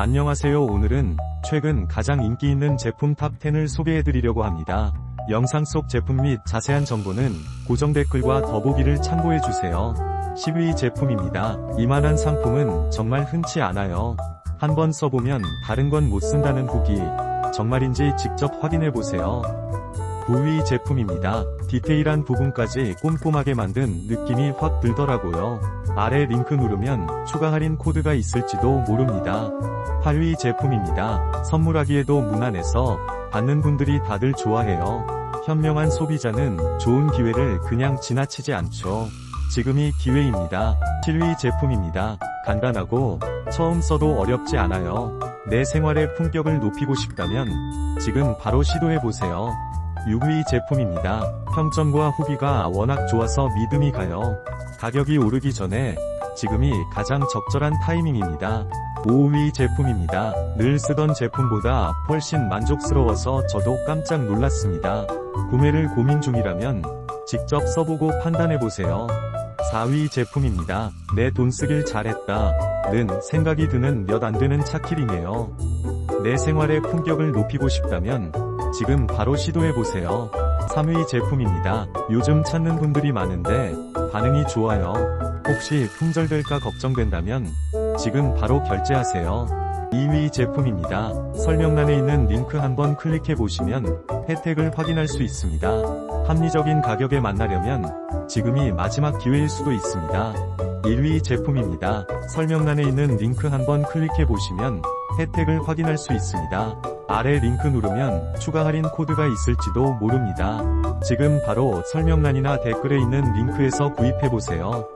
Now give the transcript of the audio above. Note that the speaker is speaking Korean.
안녕하세요. 오늘은 최근 가장 인기 있는 제품 탑10을 소개해드리려고 합니다. 영상 속 제품 및 자세한 정보는 고정 댓글과 더보기를 참고해주세요. 10위 제품입니다. 이만한 상품은 정말 흔치 않아요. 한번 써보면 다른 건 못 쓴다는 후기. 정말인지 직접 확인해보세요. 9위 제품입니다. 디테일한 부분까지 꼼꼼하게 만든 느낌이 확 들더라고요. 아래 링크 누르면 추가 할인 코드가 있을지도 모릅니다. 8위 제품입니다. 선물하기에도 무난해서 받는 분들이 다들 좋아해요. 현명한 소비자는 좋은 기회를 그냥 지나치지 않죠. 지금이 기회입니다. 7위 제품입니다. 간단하고 처음 써도 어렵지 않아요. 내 생활의 품격을 높이고 싶다면 지금 바로 시도해보세요. 6위 제품입니다. 평점과 후기가 워낙 좋아서 믿음이 가요. 가격이 오르기 전에 지금이 가장 적절한 타이밍입니다. 5위 제품입니다. 늘 쓰던 제품보다 훨씬 만족스러워서 저도 깜짝 놀랐습니다. 구매를 고민 중이라면 직접 써보고 판단해보세요. 4위 제품입니다. 내 돈 쓰길 잘했다. 는 생각이 드는 몇 안 되는 차킬이네요. 내 생활의 품격을 높이고 싶다면 지금 바로 시도해보세요. 3위 제품입니다. 요즘 찾는 분들이 많은데 반응이 좋아요. 혹시 품절될까 걱정된다면 지금 바로 결제하세요. 2위 제품입니다. 설명란에 있는 링크 한번 클릭해 보시면 혜택을 확인할 수 있습니다. 합리적인 가격에 만나려면 지금이 마지막 기회일 수도 있습니다. 1위 제품입니다. 설명란에 있는 링크 한번 클릭해 보시면 혜택을 확인할 수 있습니다. 아래 링크 누르면 추가 할인 코드가 있을지도 모릅니다. 지금 바로 설명란이나 댓글에 있는 링크에서 구입해 보세요.